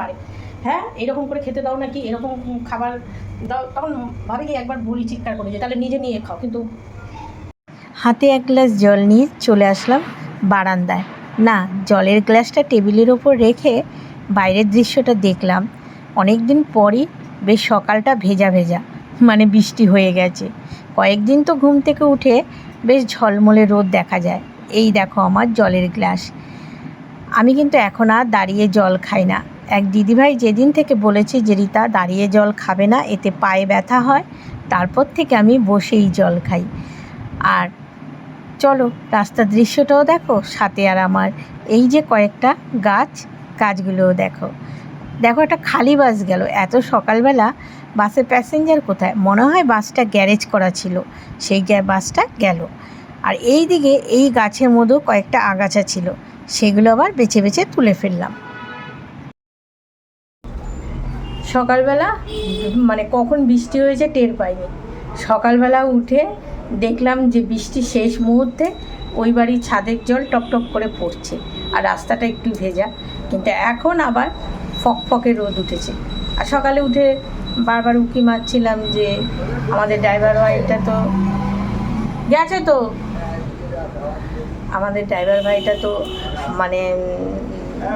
পারে। হ্যাঁ এরকম করে খেতে দাও নাকি, এরকম খাবার দাও, তখন ভাবে কি একবার বলি চিৎকার করে যে, তাহলে নিজে নিয়ে খাও। কিন্তু হাতে এক গ্লাস জল নিয়ে চলে আসলাম বারান্দায়। না, জলের গ্লাসটা টেবিলের ওপর রেখে বাইরের দৃশ্যটা দেখলাম। অনেক দিন পরই বেশ সকালটা ভেজা ভেজা মানে বৃষ্টি হয়ে গেছে। কয়েকদিন তো ঘুম থেকে উঠে বেশ ঝলমলে রোদ দেখা যায়। এই দেখো আমার জলের গ্লাস। আমি কিন্তু এখন আর দাঁড়িয়ে জল খাই না। এক দিদিভাই যেদিন থেকে বলেছে যে, রিতা, দাঁড়িয়ে জল খাবে না, এতে পায়ে ব্যথা হয়, তারপর থেকে আমি বসেই জল খাই। আর চলো রাস্তার দৃশ্যটাও দেখো, সাথে আর আমার এই যে কয়েকটা গাছ, গাছগুলোও দেখো। দেখো, একটা খালি বাস গেল। এত সকালবেলা বাসে প্যাসেঞ্জার কোথায়? মনে হয় বাসটা গ্যারেজ করা ছিল। সেই বাসটা গেল। আর এই দিকে এই গাছের মধ্যেও কয়েকটা আগাছা ছিল। সেগুলো আবার বেছে বেছে তুলে ফেললাম। সকালবেলা মানে কখন বৃষ্টি হয়েছে টের পাইনি। সকালবেলা উঠে দেখলাম যে বৃষ্টি শেষ মুহূর্তে ওই বাড়ির ছাদের জল টপটপ করে পড়ছে আর রাস্তাটা একটু ভেজা। কিন্তু এখন আবার ফকফকে রোদ উঠেছে। আর সকালে উঠে বারবার উকি মারছিলাম যে আমাদের ড্রাইভার ভাইটা তো গেছে তো। আমাদের ড্রাইভার ভাইটা তো মানে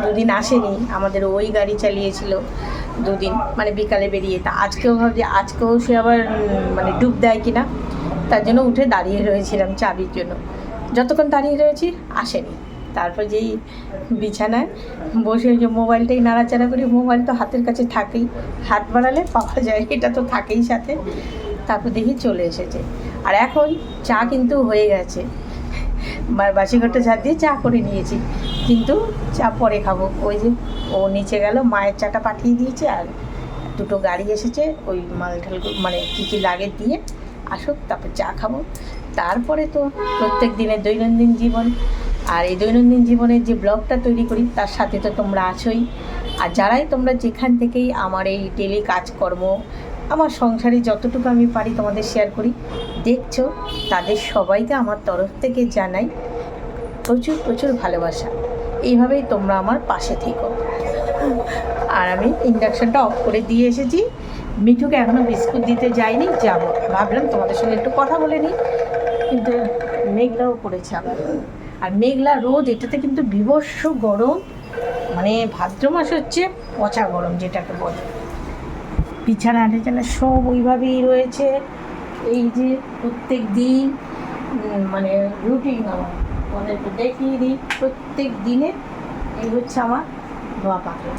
দুদিন আসেনি, আমাদের ওই গাড়ি চালিয়েছিল। দুদিন মানে বিকালে বেরিয়ে। তা আজকেও ভাবছি, আজকেও সে আবার মানে ডুব দেয় কিনা? তার জন্য উঠে দাঁড়িয়ে রয়েছিলাম চাবির জন্য। যতক্ষণ দাঁড়িয়ে রয়েছি, আসেনি। তারপর যেই বিছানায় বসে যে মোবাইলটাই নাড়াচাড়া করি, মোবাইল তো হাতের কাছে থাকেই। হাত বাড়ালে পাওয়া যায়, এটা তো থাকেই সাথে। তারপর দেখি চলে এসেছে। আর এখন চা কিন্তু হয়ে গেছে। বা- বাসি ঘরটা ঝাড় দিয়ে চা করে নিয়েছি। কিন্তু চা পরে খাব। ওই যে ও নিচে গেল, মায়ের চাটা পাঠিয়ে দিয়েছে আর দুটো গাড়ি এসেছে ওই মাল ঢাল মানে কী কী লাগে দিয়ে আসুক, তারপর চা খাব। তারপরে তো প্রত্যেক দিনের দৈনন্দিন জীবন। আর এই দৈনন্দিন জীবনের যে ব্লগটা তৈরি করি, তার সাথে তো তোমরা আছোই। আর যারাই তোমরা যেখান থেকেই আমার এই ডেলি কাজকর্ম আমার সংসারে যতটুকু আমি পারি তোমাদের শেয়ার করি। দেখছ, তাদের সবাইকে আমার তরফ থেকে জানাই প্রচুর প্রচুর ভালোবাসা। এইভাবেই তোমরা আমার পাশে থেকো। আর আমি ইন্ডাকশনটা অফ করে দিয়ে এসেছি। মিঠুকে এখনও বিস্কুট দিতে যাইনি, যাব। ভাবলাম তোমাদের সঙ্গে একটু কথা বলে নিই। কিন্তু মেঘলাও পড়েছে আবার। আর মেঘলা রোদ, এটাতে কিন্তু বিভৎস গরম। মানে ভাদ্র মাস হচ্ছে পচা গরম, যেটাকে বলে। বিছানা টিছানা সব ওইভাবেই রয়েছে। এই যে প্রত্যেক দিন মানে রুটিন আমার। তোমাদেরকে দেখিয়ে দিই, প্রত্যেক দিনে এই হচ্ছে আমার ধোয়া পাখি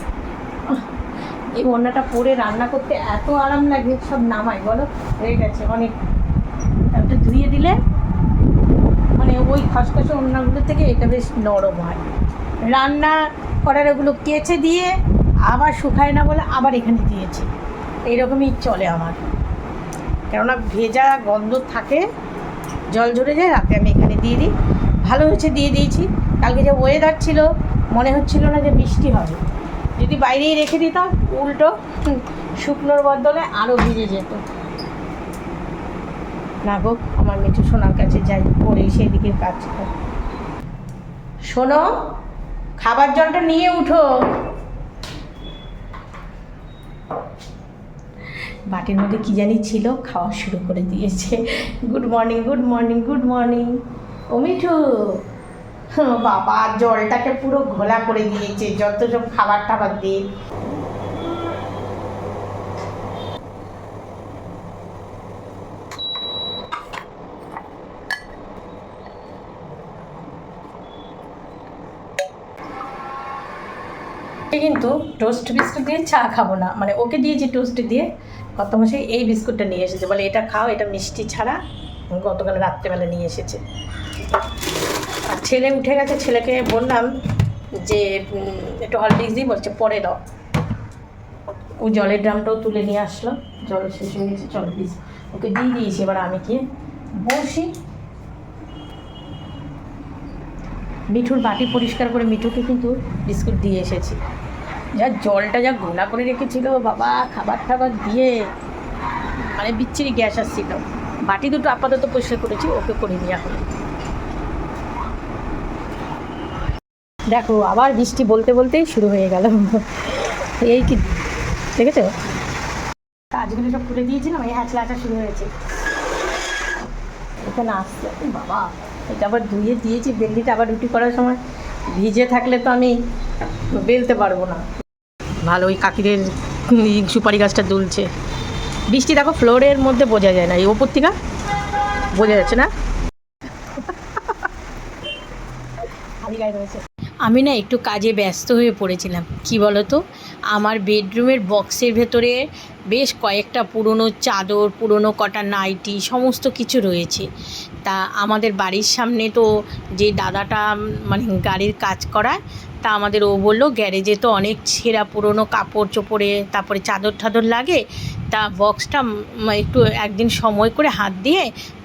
এই ওড়নাটা পরে রান্না করতে এত আরাম লাগে, সব নামাই, বলো? হয়ে গেছে অনেক। একটা ধুয়ে দিলে মানে ওই খসখসে ওড়নাগুলো থেকে এটা বেশ নরম হয়। রান্না করার ওগুলো কেচে দিয়ে আবার শুকায় না বলে আবার এখানে দিয়েছি। এইরকমই চলে আমার। কেননা ভেজা গন্ধ থাকে, জল ঝরে যায়, রাতে আমি এখানে দিয়ে দিই। ভালো হয়েছে দিয়ে দিয়েছি। কালকে যে ওয়েদার ছিল, মনে হচ্ছিল না যে বৃষ্টি হবে। যদি বাইরেই রেখে দিতাম, উল্টো শুকনোর বদলে আরও ভিজে যেত। না গো, আমার মিঠু সোনার কাছে যাই পরে সেদিকে কাজ কর। শোনো, খাবার জলটা নিয়ে উঠো। বাটির মধ্যে কী জানি ছিল, খাওয়া শুরু করে দিয়েছে। Good morning good morning good morning ও মিঠু, বাবা, জলটাকে পুরো ঘোলা করে দিয়েছে, যত সব খাবার টাবার দিয়ে কিন্তু টোস্ট বিস্কুট দিয়ে চা খাব না। মানে ওকে দিয়েছি টোস্ট দিয়ে কত মাসে এই বিস্কুটটা নিয়ে এসেছে। বলে, এটা খাও, এটা মিষ্টি ছাড়া গতকাল রাত্রেবেলা নিয়ে এসেছে। আর ছেলে উঠে গেছে। ছেলেকে বললাম যে একটু হলডিক্স দিই। বলছে, পরে দাও। ও জলের ড্রামটাও তুলে নিয়ে আসলো। জল শেষ হয়ে গেছে। চল ওকে দিয়ে দিয়েছি। এবার আমি গিয়ে বসি। মিঠুর বাটি পরিষ্কার করে মিঠুকে কিন্তু বিস্কুট দিয়ে এসেছি। যা জলটা যা ঘোলা করে রেখেছিল, বাবা, খাবার টাবার দিয়ে। মানে বিচ্ছিরি গ্যাস আসছিল। বাটি দুটো আপাতত পরিষ্কার করেছি, ওকে করে নেওয়া হলো দেখো, আবার বৃষ্টি বলতে বলতেই শুরু হয়ে গেল। এই কি, দেখেছ? কাজগুলো সব খুলে দিয়েছিলাম, এই হ্যাচলা হাঁচা শুরু হয়েছে। এখানে আসছে, বাবা। এটা আবার ধুয়ে দিয়েছি বেললিটা আবার রুটি করার সময় ভিজে থাকলে তো আমি বেলতে পারব না ভালো ওই কাকিদের সুপারি গাছটা দুলছে বৃষ্টি দেখো ফ্লোরের মধ্যে বোঝা যায় না এই ওপর থেকে বোঝা যাচ্ছে না খালি গায়ে রয়েছে আমি না একটু কাজে ব্যস্ত হয়ে পড়েছিলাম। কি বলো তো আমার বেডরুমের বক্সের ভেতরে বেশ কয়েকটা পুরনো চাদর, পুরনো কটা নাইটি, সমস্ত কিছু রয়েছে। তা আমাদের বাড়ির সামনে তো যে দাদাটা মানে গাড়ির কাজ করায়, তা আমাদের ও বলল, গ্যারেজে তো অনেক ছেঁড়া পুরনো কাপড় চোপড়ে, তারপরে চাদর ঠাদর লাগে। তা বক্সটা একটু একদিন সময় করে হাত দিয়ে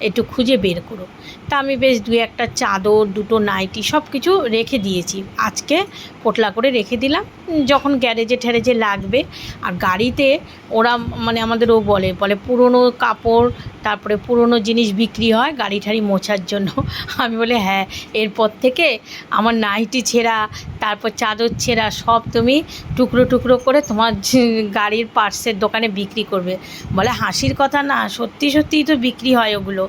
একটু খুঁজে বের করো। তা আমি বেশ দু একটা চাদর, দুটো নাইটি সব কিছু রেখে দিয়েছি। আজকে পোটলা করে রেখে দিলাম। যখন গ্যারেজে ঠ্যারেজে লাগবে। আর গাড়িতে ওরা মানে আমাদের ও বলে বলে পুরনো কাপড়, তারপরে পুরনো জিনিস বিক্রি হয় গাড়ি ঠাড়ি মোছার জন্য। আমি বলে হ্যাঁ এরপর থেকে আমার নাইটি ছেঁড়া, তারপর চাদর ছেঁড়া সব তুমি টুকরো টুকরো করে তোমার গাড়ির পার্সের দোকানে বিক্রি করবে। বলে হাসির কথা না, সত্যি সত্যিই তো বিক্রি হয় ওগুলো।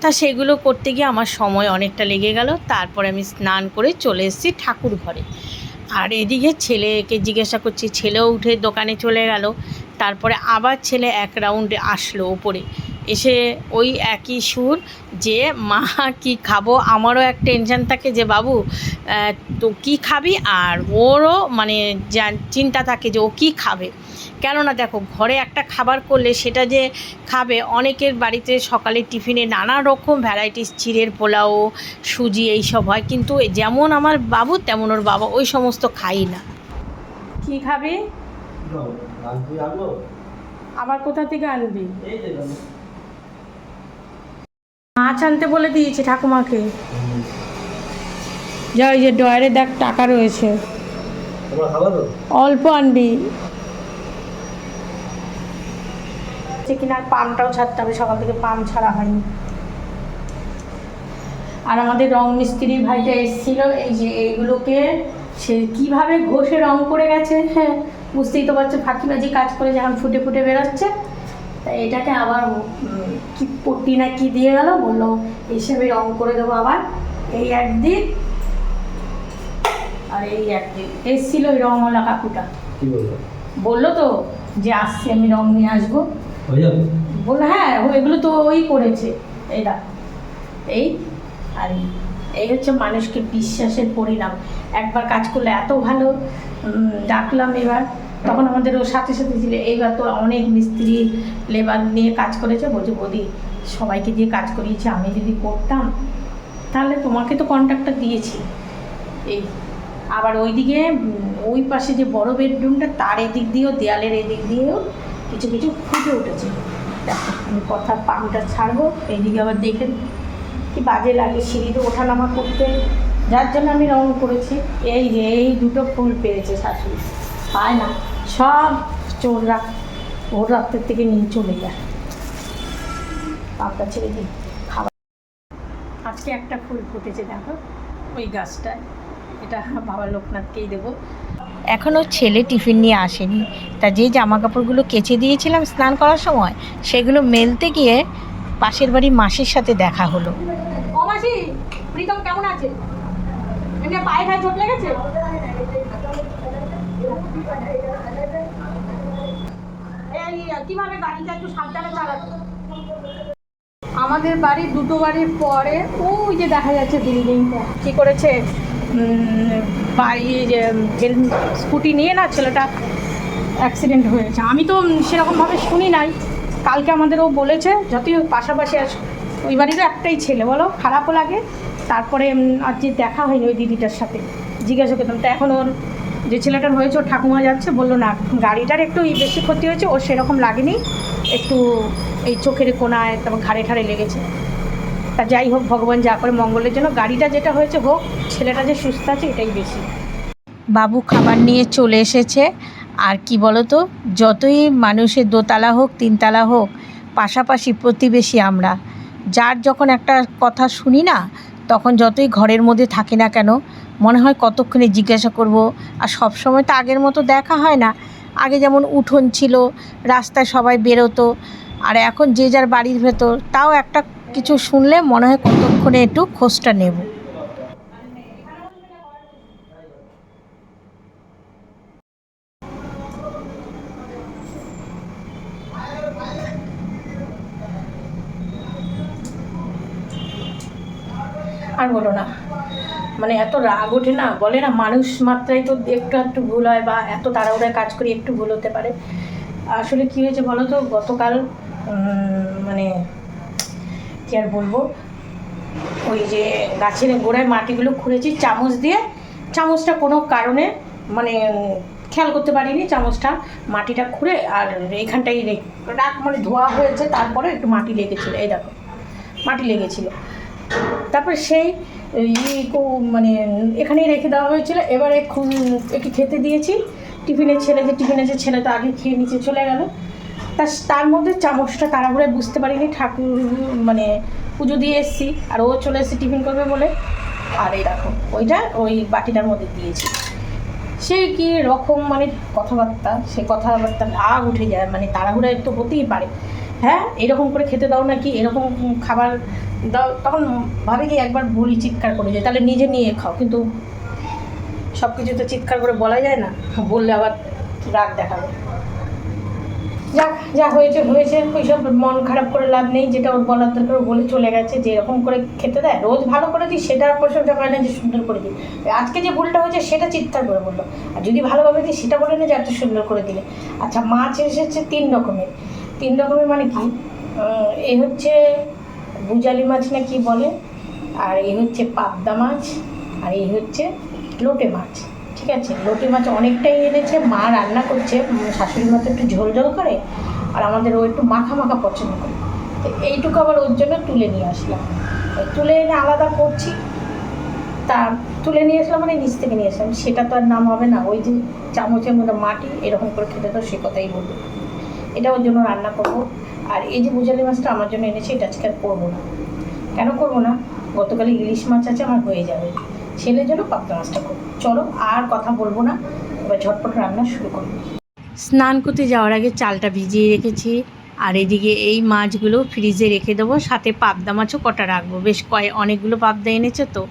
তা সেগুলো করতে গিয়ে আমার সময় অনেকটা লেগে গেল। তারপরে আমি স্নান করে চলে এসেছি ঠাকুর ঘরে। আর এদিকে ছেলেকে জিজ্ঞাসা করছি, ছেলেও উঠে দোকানে চলে গেল। তারপরে আবার ছেলে এক রাউন্ডে আসলো ওপরে। এসে ওই একই সুর যে মা কি খাব? আমারও এক টেনশন থাকে যে বাবু তো কি খাবি? আর ওরও মানে চিন্তা থাকে যে ও কি খাবে? কেননা দেখো ঘরে একটা খাবার করলে সেটা যে খাবে অনেকের বাড়িতে সকালে টিফিনে নানা রকম ভ্যারাইটিস চিড়ের পোলাও সুজি এইসব হয়। কিন্তু যেমন আমার বাবু তেমন ওর বাবা ওই সমস্ত খাই না। কি খাবি? আবার কোথা থেকে আনবি? মাছ আনতে বলে দিয়েছি ঠাকুমাকে। যা ওই যে ডয়ারে দেখ টাকা রয়েছে। অল্প আনবি। সে কিনা আর পামটাও ছাড়তে হবে সকাল থেকে পাম ছাড়া হয়নি। আর আমাদের রং মিস্ত্রি ভাইটা এসেছিল এই যে এইগুলোকে সে কীভাবে ঘষে রং করে গেছে হ্যাঁ বুঝতেই তো পারছ ফাঁকিবাজি কাজ করে যখন ফুটে ফুটে বেরোচ্ছে তা এটাকে আবার কি পট্টি না কি দিয়ে গেল? বলল এসে আমি রং করে দেবো আবার। এই একদিক আর এই একদিক। এসেছিল ওই রংওয়ালা কাকুটা। কি বলল? তো যে আসছি আমি রং নিয়ে আসব। বলল হ্যাঁ এগুলো তো ওই করেছে। এই দেখ এই আর। এই। হচ্ছে মানুষকে বিশ্বাসের পরিণাম। একবার কাজ করলে এত ভালো। ডাকলাম এবার। তখন আমাদের ও সাথে সাথে ছিল, এইবার তো অনেক মিস্ত্রি লেবার নিয়ে কাজ করেছে, বলছে, বৌদি, সবাইকে দিয়ে কাজ করিয়েছে, আমি যদি করতাম, তাহলে তোমাকে তো কন্ট্রাক্টটা দিয়েছি। এই, আবার ওইদিকে ওই পাশে যে বড় বেডরুমটা তার এদিক দিয়েও, দেয়ালের এদিক দিয়েও কিছু কিছু ফুটে উঠেছে। আমি কথা পামটা ছাড়বো, এইদিকে আবার দেখে কি বাজে লাগে, সিঁড়িতে ওঠানামা করতে। যার জন্য আমি রং করেছি। এই যে, এই দুটো ফুল পেয়েছে শাশুড়ি, পায় না। সব চোররা ভোর রাত্রের থেকে নিয়ে চলে যায় পামটা ছেড়ে দিই খাবার। আজকে একটা ফুল ফুটেছে, দেখো, ওই গাছটায়। এটা বাবা লোকনাথকেই দেবো। এখনও ছেলে টিফিন নিয়ে আসেনি। তা যে জামা কাপড়গুলো কেচে দিয়েছিলাম স্নান করার সময়, সেগুলো মেলতে গিয়ে পাশের বাড়ির মাসির সাথে দেখা হলো। ও মাসি, প্রীতম কেমন আছে? পায়ে খায় চোট লেগেছে? কীভাবে গাড়িটা একটু সাবধানে চালাতো আমাদের বাড়ি দুটো বাড়ির পরে, ওই যে দেখা যাচ্ছে বিল্ডিংটা কি করেছে? বাড়ি যে স্কুটি নিয়ে না ছেলেটা অ্যাক্সিডেন্ট হয়েছে। আমি তো সেরকমভাবে শুনি নাই। কালকে আমাদেরও বলেছে, যতই পাশাপাশি আস, ওই বাড়িরও একটাই ছেলে, বলো? খারাপও লাগে। তারপরে আর যে দেখা হয়নি ওই দিদিটার সাথে। জিজ্ঞাসা করতাম তো এখন ওর যে ছেলেটার হয়েছে, ওর ঠাকুমা যাচ্ছে, বলল, না, গাড়িটার একটু বেশি ক্ষতি হয়েছে, ওর সেরকম লাগেনি। একটু এই চোখের কোনায়, তারপর ঘাড়ে ঘাড়ে লেগেছে। তা যাই হোক, ভগবান যা করে মঙ্গলের জন্য, গাড়িটা যেটা হয়েছে হোক, ছেলেটা যে সুস্থ আছে, এটাই বেশি। বাবু খাবার নিয়ে চলে এসেছে। আর কি বলতো, যতই মানুষের দোতলা হোক, তিনতলা হোক, পাশাপাশি প্রতিবেশী আমরা। যার যখন একটা কথা শুনি না তখন যতই ঘরের মধ্যে থাকি না কেন, মনে হয় কতক্ষণে জিজ্ঞাসা করব। আর সব সময় তো আগের মতো দেখা হয় না। আগে যেমন উঠোন ছিল, রাস্তায় সবাই বেরোতো। আর এখন যে যার বাড়ির ভেতর, তাও একটা কিছু শুনলে মনে হয় কতক্ষণে একটু খোঁজটা নেব আর বলো না মানে এত রাগ ওঠে না? বলে না, মানুষ মাত্রায় তো একটু একটু ভুল হয় বা এত তাড়াহুড়ায় কাজ করি একটু ভুল হতে পারে। আসলে কী হয়েছে বলো তো? গতকাল মানে কী আর বলব? ওই যে গাছের গোড়ায় মাটিগুলো খুঁড়েছি, চামচ দিয়ে। চামচটা কোনো কারণে মানে খেয়াল করতে পারিনি চামচটা। মাটিটা খুঁড়ে আর এইখানটাই রে- রাখ মানে ধোয়া হয়েছে, তারপরে একটু মাটি লেগেছিলো, এই দেখো, মাটি লেগেছিলো। তারপর সেই মানে এখানেই রেখে দেওয়া হয়েছিল। এবারে একটু খেতে দিয়েছি। টিফিনের ছেলে যে টিফিনের যে ছেলে তো আগে খেয়ে নিচে চলে গেল। তার তার মধ্যে চামচটা তাড়াহুড়ায় বুঝতে পারিনি। ঠাকুর মানে পুজো দিয়ে এসেছি। আর ও চলে এসেছে টিফিন করবে বলে। আর এই দেখো, ওইটা ওই বাটিটার মধ্যে দিয়েছি। সেই কি রকম মানে কথাবার্তা, সে কথাবার্তা রাগ উঠে যায়। মানে তাড়াহুড়ায় তো হতেই পারে। হ্যাঁ এরকম করে খেতে দাও নাকি? এরকম খাবার তখন ভাবে কি একবার বলি চিৎকার করে যায়। তাহলে নিজে নিয়ে খাও, কিন্তু সব কিছু তো চিৎকার করে বলা যায় না। বললে আবার রাগ দেখাবে। যাক যা হয়েছে হয়েছে ওইসব মন খারাপ করে লাভ নেই, যেটা ওর বলার দরকার বলে চলে গেছে, যে এরকম করে খেতে দেয়, রোজ ভালো করে দিই সেটা প্রশংসা করে না যে সুন্দর করে দিই আজকে যে ভুলটা হয়েছে, সেটা চিৎকার করে বলল। আর যদি ভালোভাবে দিই সেটা বলে না যে এত সুন্দর করে দিলে। আচ্ছা মাছ এসেছে তিন রকমের। তিন রকমের মানে কি? এই হচ্ছে বুজালি মাছ না কি বলে? আর এই হচ্ছে পাবদা মাছ, আর এই হচ্ছে লোটে মাছ, ঠিক আছে? লোটে মাছ অনেকটাই এনেছে, মা রান্না করছে শাশুড়ি মা তো একটু ঝোল ঝোল করে, আর আমাদের ও একটু মাখা মাখা পছন্দ করে। তো এইটুকু আবার ওর জন্য তুলে নিয়ে আসলাম। তুলে এনে আলাদা করছি, তা তুলে নিয়ে আসলাম মানে নিচ থেকে নিয়ে আসলাম, সেটা তো আর নাম হবে না, ওই যে চামচের মধ্যে মাটি, এরকম করে খেতে তো সে কথাই বলব। এটা ওর জন্য রান্না করব। আর এই যে বুজালি মাছটা আমার জন্য এনেছে, এটা আজকে আর করব না। কেন করব না? গতকালে ইলিশ মাছ আছে, আমার হয়ে যাবে। ছেলের জন্য পাবদা মাছটা করব। চলো, আর কথা বলব না। এবার ঝটপট রান্না শুরু করব স্নান করতে যাওয়ার আগে চালটা ভিজিয়ে রেখেছি। আর এদিকে এই মাছগুলো ফ্রিজে রেখে দেবো। সাথে পাবদা মাছও কটা রাখব। বেশ কয়েক অনেকগুলো পাবদা এনেছে তো।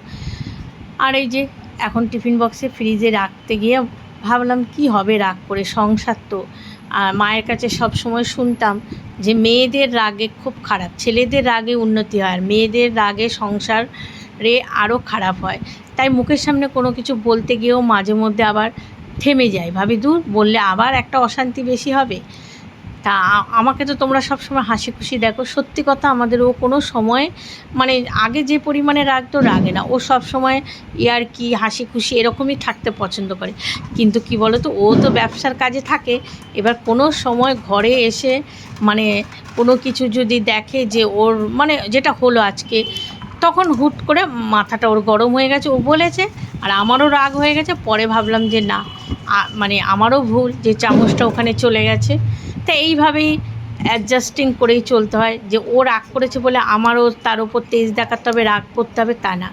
আর এই যে, এখন টিফিন বক্সে ফ্রিজে রাখতে গিয়ে ভাবলাম, কি হবে রাগ করে সংসার তো। আর মায়ের কাছে সব সময় শুনতাম যে মেয়েদের রাগে খুব খারাপ, ছেলেদের রাগে উন্নতি হয় আর মেয়েদের রাগে সংসারে আরও খারাপ হয়। তাই মুখের সামনে কোনো কিছু বলতে গিয়েও মাঝে মধ্যে আবার থেমে যায়। ভাবি, দূর, বললে আবার একটা অশান্তি বেশি হবে? তা আমাকে তো তোমরা সবসময় হাসি খুশি দেখো। সত্যি কথা আমাদের ও কোনো সময় মানে আগে যে পরিমাণে রাখতো রাগে না। ও সব সময় ইয়ার কি হাসি খুশি এরকমই থাকতে পছন্দ করে। কিন্তু কি বলো তো ও তো ব্যবসার কাজে থাকে। এবার কোনো সময় ঘরে এসে মানে কোনো কিছু যদি দেখে যে ওর মানে যেটা হলো আজকে, তখন হুট করে মাথাটা ওর গরম হয়ে গেছে। ও বলেছে, আর আমারও রাগ হয়ে গেছে। পরে ভাবলাম যে না মানে আমারও ভুল যে চামচটা ওখানে চলে গেছে। তা এইভাবেই অ্যাডজাস্টিং করেই চলতে হয় যে ও রাগ করেছে বলে আমারও তার উপর তেজ দেখাতে হবে রাগ করতে হবে তা না।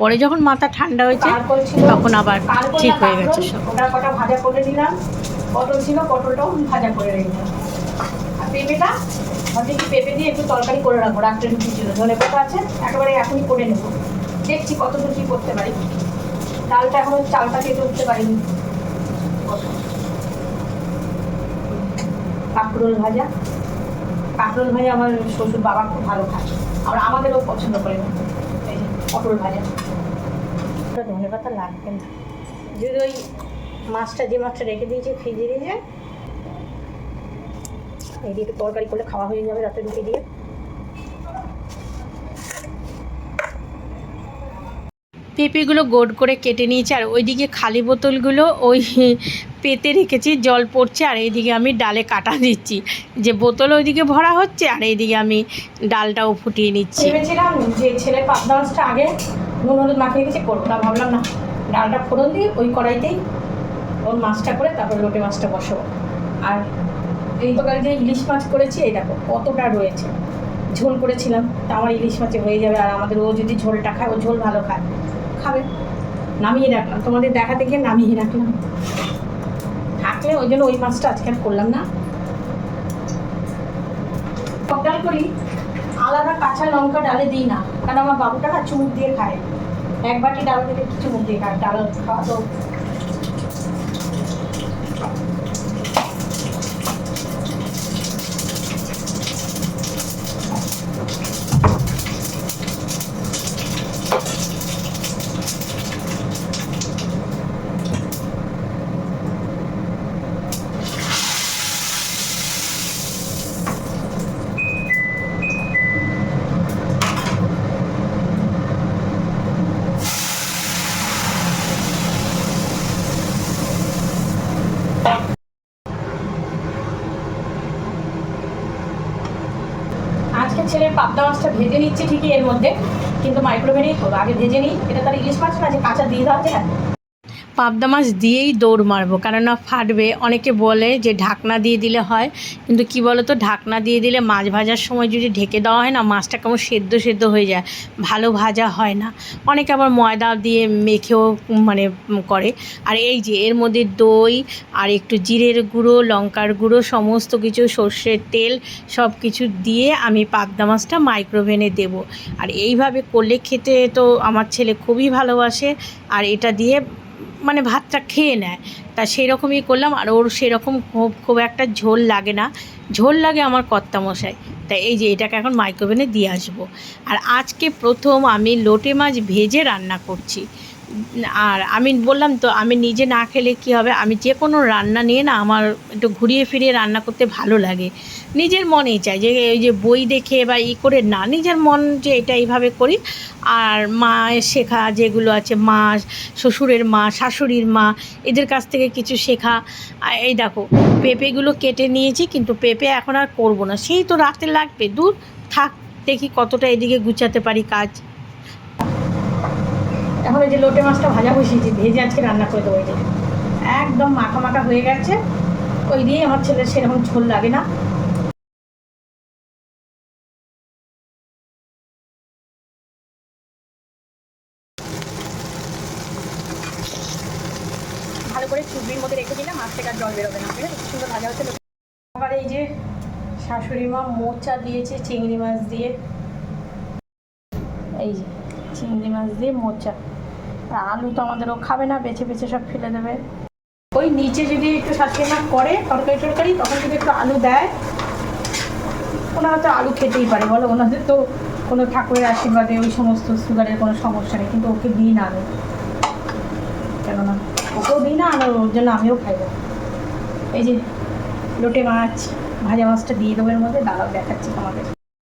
পরে যখন মাথা ঠান্ডা হয়েছে তখন আবার ঠিক হয়ে গেছে সব। কটা ভাজা করে নিলাম পটল ছিল পটলটাও ভাজা করে নিলাম আর পেঁপেটা ভাবছি কি পেঁপে দিয়ে একটু তরকারি করে রাখব রাত্রে রুটি ছিল ধনে পাতা আছে একেবারে এখনই করে নেব। দেখছি কত রুটি করতে পারি। ডালটা এখনও চালটা কেটে উঠতে পারিনি। কাঁকরোল ভাজা। কাঁকরোল ভাজা আমার শ্বশুর বাবা খুব ভালো খায়। আর আমাদেরও পছন্দ করে। এই পটল ভাজা। ধনে পাতা লাগবে না যদি ওই মাছটা যে মাছটা রেখে দিয়েছে ফ্রিজে দিয়ে এই দিয়ে একটু তরকারি করলে খাওয়া হয়ে যাবে রাতে রুটি দিয়ে। পেঁপেগুলো গোড করে কেটে নিয়েছি, আর ওইদিকে খালি বোতলগুলো ওই পেতে রেখেছি, জল পড়ছে, আর এইদিকে আমি ডালে কাটা দিচ্ছি। যে বোতল ওইদিকে ভরা হচ্ছে, আর এইদিকে আমি ডালটাও ফুটিয়ে নিচ্ছি। ভেবেছিলাম যে ছেলে পাবদা মাছটা আগে নুন হলুদ মাখিয়ে করব না, ভাবলাম না, ডালটা ফোড়ন দিয়ে ওই কড়াইতেই ওর মাছটা করে তারপর লোটে মাছটা বসাবো। আর এই তরকারি যে ইলিশ মাছ করেছি, এই দেখো কতটা রয়েছে। ঝোল করেছিলাম, তা আমার ইলিশ মাছে হয়ে যাবে, আর আমাদের ও যদি ঝোলটা খায়, ও ঝোল ভালো খায়। খাবে। নামিয়ে রাখলাম। তোমাদের দেখা দেখে নামিয়ে রাখলাম। থাকলে ওই জন্য ওই মাছটা আজকে আর করলাম না। ডাল করি, আলাদা কাঁচা লঙ্কা ডালে দিই না। কারণ আমার বাবুটা না চুমুক দিয়ে খায়। এক বাটি ডাল দিলে চুমুক দিয়ে খায়। ডাল খাওয়া তো আজকে ছেলের পাবদা মাছটা ভেজে নিচ্ছে ঠিকই এর মধ্যে, কিন্তু মাইক্রোওভেনেই করব আগে ভেজে নিই। এটা তার ইলিশ মাছ না, যে কাঁচা দিয়ে দেওয়া যায় পাবদা মাছ দিয়েই দৌড় মারবো। কেননা ফাটবে, অনেকে বলে যে ঢাকনা দিয়ে দিলে হয়, কিন্তু কি বলো তো ঢাকনা দিয়ে দিলে মাছ ভাজার সময় যদি ঢেকে দেওয়া হয় না, মাছটা কেমন সেদ্ধ সেদ্ধ হয়ে যায়, ভালো ভাজা হয় না। অনেকে আবার ময়দা দিয়ে মেখেও মানে করে। আর এই যে, এর মধ্যে দই আর একটু জিরের গুঁড়ো, লঙ্কার গুঁড়ো, সমস্ত কিছু, সর্ষের তেল সব কিছু দিয়ে আমি পাবদা মাছটা মাইক্রোভেনে দেবো। আর এইভাবে করলে খেতে তো আমার ছেলে খুবই ভালোবাসে। আর এটা দিয়ে মানে ভাতটা খেয়ে নেয়। তা সেরকমই করলাম আর ওর সেরকম খুব খুব একটা ঝোল লাগে না। ঝোল লাগে আমার কর্তা মশাই তা এই যে এটাকে এখন মাইক্রোওভেনে দিয়ে আসব। আর আজকে প্রথম আমি লোটে মাছ ভেজে রান্না করছি। আর আমি বললাম তো, আমি নিজে না খেলে কী হবে? আমি যে কোনো রান্না নিয়ে না আমার একটু ঘুরিয়ে ফিরিয়ে রান্না করতে ভালো লাগে। নিজের মনেই চাই যে ওই যে বই দেখে বা ই করে না, নিজের মন যে এটা এইভাবে করি। আর মায়ের শেখা যেগুলো আছে, মা, শ্বশুরের মা, শাশুড়ির মা, এদের কাছ থেকে কিছু শেখা। এই দেখো, পেঁপেগুলো কেটে নিয়েছি কিন্তু পেঁপে এখন আর করব না। সেই তো রাতে লাগবে। দূর থাক, দেখি কতটা এদিকে গুছাতে পারি কাজ। এখন ওই যে লোটে মাছটা ভাজা বসিয়েছি, ভেজে আজকে রান্না করে দেবো ওই যে। একদম মাখা মাখা হয়ে গেছে। ওই দিয়েই আমার ছেলের সেরকম ঝোল লাগে না। ভালো করে মধ্যে রেখে দিলে আর ভাজা হচ্ছে। আবার এই যে শাশুড়ি মা মোচা দিয়েছে চিংড়ি মাছ দিয়ে। এই চিংড়ি মাছ দিয়ে মোচা। আলু তো আমাদেরও খাবে না, বেছে বেছে সব ফেলে দেবে। ওই নিচে যদি একটু শাশুড়ি মা করে তরকারি টরকারি, তখন যদি একটু আলু দেয়, ওনারা তো আলু খেতেই পারে, বলো, ওনাদের তো কোনো ঠাকুরের আশীর্বাদে ওই সমস্ত সুগারের কোনো সমস্যা নেই, কিন্তু ওকে দিই না আমি। কেননা ওকেও দিই না আর ওর জন্য আমিও খাই না। এই যে লোটে মাছ, ভাজা মাছটা দিয়ে দেবো এর মধ্যে, দাঁড়াও, দেখাচ্ছি তোমাদের।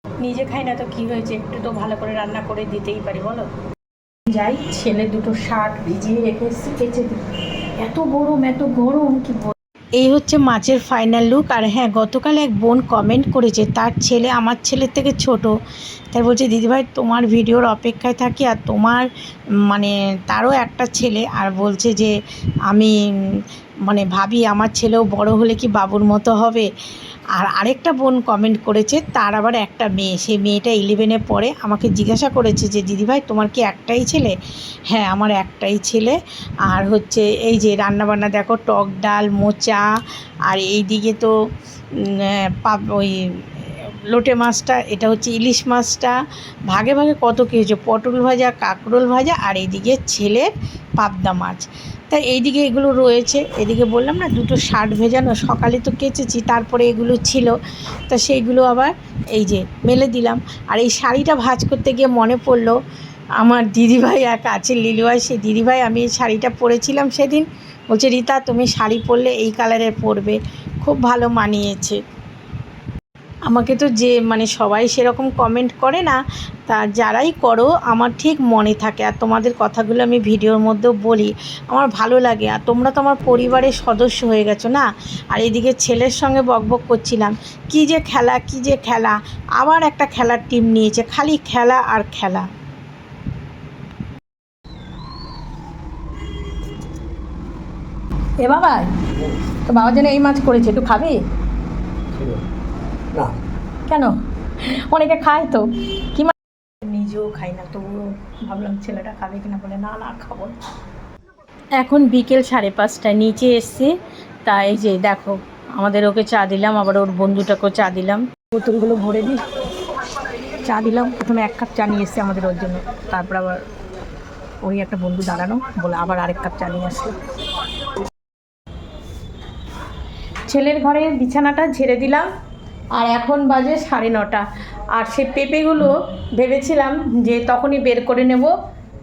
নিজে খাই না তো কি হয়েছে, একটু তো ভালো করে রান্না করে দিতেই পারি, বলো। যাই, ছেলে দুটো শার্ট ভিজিয়ে রেখে কেচে এত গরম এত গরম, কি এই হচ্ছে মাছের ফাইনাল লুক আর হ্যাঁ গতকাল এক বোন কমেন্ট করেছে, তার ছেলে আমার ছেলের থেকে ছোট। তাই বলছে, দিদিভাই, তোমার ভিডিওর অপেক্ষায় থাকি, আর তোমার মানে তারও একটা ছেলে। আর বলছে যে, আমি মানে ভাবি, আমার ছেলেও বড় হলে কি বাবুর মতো হবে? আর আরেকটা বোন কমেন্ট করেছে, তার আবার একটা মেয়ে। সেই মেয়েটা ইলেভেনে পড়ে। আমাকে জিজ্ঞাসা করেছে যে, দিদিভাই, তোমার কি একটাই ছেলে? হ্যাঁ আমার একটাই ছেলে। আর হচ্ছে এই যে রান্নাবান্না, দেখো, টক ডাল, মোচা, আর এই দিকে তো ওই লোটে মাছটা, এটা হচ্ছে ইলিশ মাছটা, ভাগে ভাগে কত কী হয়েছে? পটল ভাজা, কাঁকরোল ভাজা আর এইদিকে ছেলের পাবদা মাছ। তা এইদিকে এগুলো রয়েছে, এদিকে বললাম না, দুটো শার্ট ভেজানো, সকালে তো কেচেছি, তারপরে এগুলো ছিল। তা সেইগুলো আবার এই যে মেলে দিলাম। আর এই শাড়িটা ভাজ করতে গিয়ে মনে পড়ল, আমার দিদিভাই এক আছে লিলুয়া, সেই দিদিভাই, আমি এই শাড়িটা পরেছিলাম সেদিন। বলছে, রীতা, তুমি শাড়ি পরলে এই কালারের পরবে। খুব ভালো মানিয়েছে। আমাকে তো যে মানে সবাই সেরকম কমেন্ট করে না তা যারাই করো আমার ঠিক মনে থাকে। আর তোমাদের কথাগুলো আমি ভিডিওর মধ্যেও বলি। আমার ভালো লাগে। আর তোমরা তো আমার পরিবারের সদস্য হয়ে গেছো না? আর এদিকে ছেলের সঙ্গে বকবক করছিলাম। কি যে খেলা কি যে খেলা। আবার একটা খেলার টিম নিয়েছে খালি খেলা আর খেলা। এ বাবা তো বাবার জন্য এই মাছ করেছে একটু খাবি? না। কেন? অনেকে খায় তো। কি নিজেও খাই না তবুও ভাবলাম ছেলেটা খাবে কিনা বলে না না খাব এখন বিকেল সাড়ে পাঁচটায় নিচে এসছি। তা এই যে দেখো আমাদের ওকে চা দিলাম আবার ওর বন্ধুটাকেও চা দিলাম। বোতলগুলো ভরে দিই। চা দিলাম। প্রথমে এক কাপ চা নিয়ে এসছে আমাদের ওর জন্য। তারপর আবার ওই একটা বন্ধু দাঁড়ানো বলে আবার আরেক কাপ চা নিয়ে আসলো। ছেলের ঘরে বিছানাটা ঝেড়ে দিলাম। আর এখন বাজে সাড়ে নটা। আর সে পেঁপেগুলো ভেবেছিলাম যে তখনই বের করে নেব,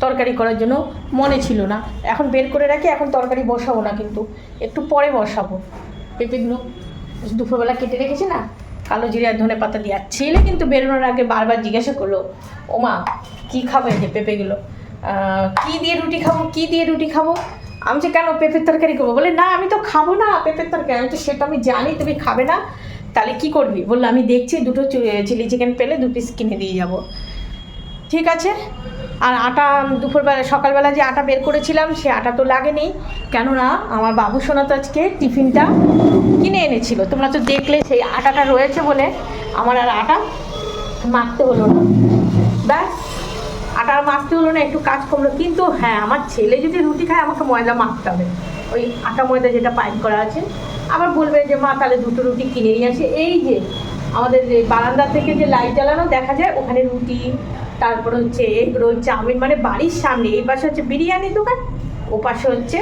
তরকারি করার জন্য মনে ছিল না। এখন বের করে রাখি, এখন তরকারি বসাবো না কিন্তু। একটু পরে বসাবো। পেঁপেগুলো দুপুরবেলা কেটে রেখেছি না, কালো জিরে আর ধনে পাতা দিয়ে। ছেলে কিন্তু বেরোনোর আগে বারবার জিজ্ঞাসা করল, ওমা, কী খাবে যে পেঁপেগুলো? কী দিয়ে রুটি খাব? কী দিয়ে রুটি খাব? আমি যে, কেন পেঁপের তরকারি করব? বলে, না, আমি তো খাব না পেঁপের তরকারি। আমি তো সেটা আমি জানি, তুমি খাবে না। তাহলে কি করবি? বলল, আমি দেখছি দুটো চিলি চিকেন পেলে দু পিস কিনে দিয়ে যাব। ঠিক আছে? আর আটা দুপুরবেলা, সকালবেলা যে আটা বের করেছিলাম, সে আটা তো লাগেনি। কেননা আমার বাবু সোনা তো আজকে টিফিনটা কিনে এনেছিল। তোমরা তো দেখলে সেই আটাটা রয়েছে বলে। আমার আর আটা মাখতে হলো না। ব্যাস। আটা আর মাখতে হলো না, একটু কাজ কমলো কিন্তু হ্যাঁ আমার ছেলে যদি রুটি খায়, আমাকে ময়দা মাখতে হবে। ওই আটা ময়দা যেটা পাইপ করা আছে। আবার বলবে যে, মা, তাহলে দুটো রুটি কিনে নিয়ে আসি। এই যে, আমাদের যে বারান্দা থেকে যে লাইট জ্বালানো, দেখা যায় ওখানে রুটি, তারপর হচ্ছে এগ রোল চাউমিন মানে বাড়ির সামনে, এই পাশে হচ্ছে বিরিয়ানির দোকান, ও পাশে হচ্ছে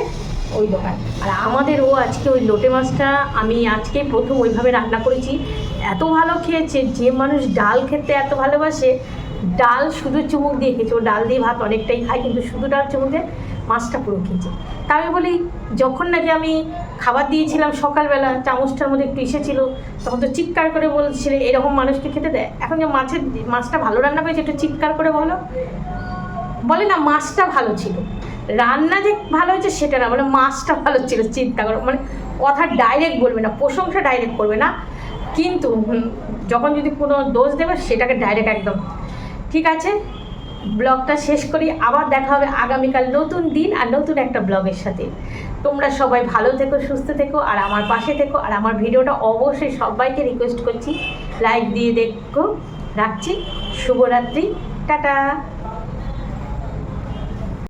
ওই দোকান। আর আমাদের ও আজকে ওই লোটে মাছটা, আমি আজকে প্রথম ওইভাবে রান্না করেছি। এত ভালো খেয়েছে, যে মানুষ ডাল খেতে এত ভালোবাসে ডাল শুধু চুমুক দিয়ে খেয়েছে। ও ডাল দিয়ে ভাত অনেকটাই খায়, কিন্তু শুধু ডাল চুমুক দিয়ে মাছটা পুরো খেয়েছে। তা আমি বলি, যখন নাকি আমি খাবার দিয়েছিলাম সকালবেলা, চামচটার মধ্যে একটু এসেছিল, তখন তো চিৎকার করে বলছিলে, এরকম মানুষকে খেতে দেয়? এখন যে মাছের মাছটা ভালো রান্না করেছে, একটু চিৎকার করে বলো। বলে না, মাছটা ভালো ছিল। রান্না যে ভালো হয়েছে সেটা না, বলে মাছটা ভালো ছিল, চিন্তা করো। মানে কথা ডাইরেক্ট বলবে না, প্রশংসা ডাইরেক্ট করবে না। কিন্তু যখন যদি কোনো দোষ দেবে, সেটাকে ডাইরেক্ট একদম ঠিক আছে? ব্লগটা শেষ করি, আবার দেখা হবে আগামীকাল নতুন দিন আর নতুন একটা ব্লগের সাথে। তোমরা সবাই ভালো থেকো, সুস্থ থেকো, আর আমার পাশে থেকো, আর আমার ভিডিওটা অবশ্যই সবাইকে রিকোয়েস্ট করছি। লাইক দিয়ে দেখো। রাখছি। শুভরাত্রি। টাটা!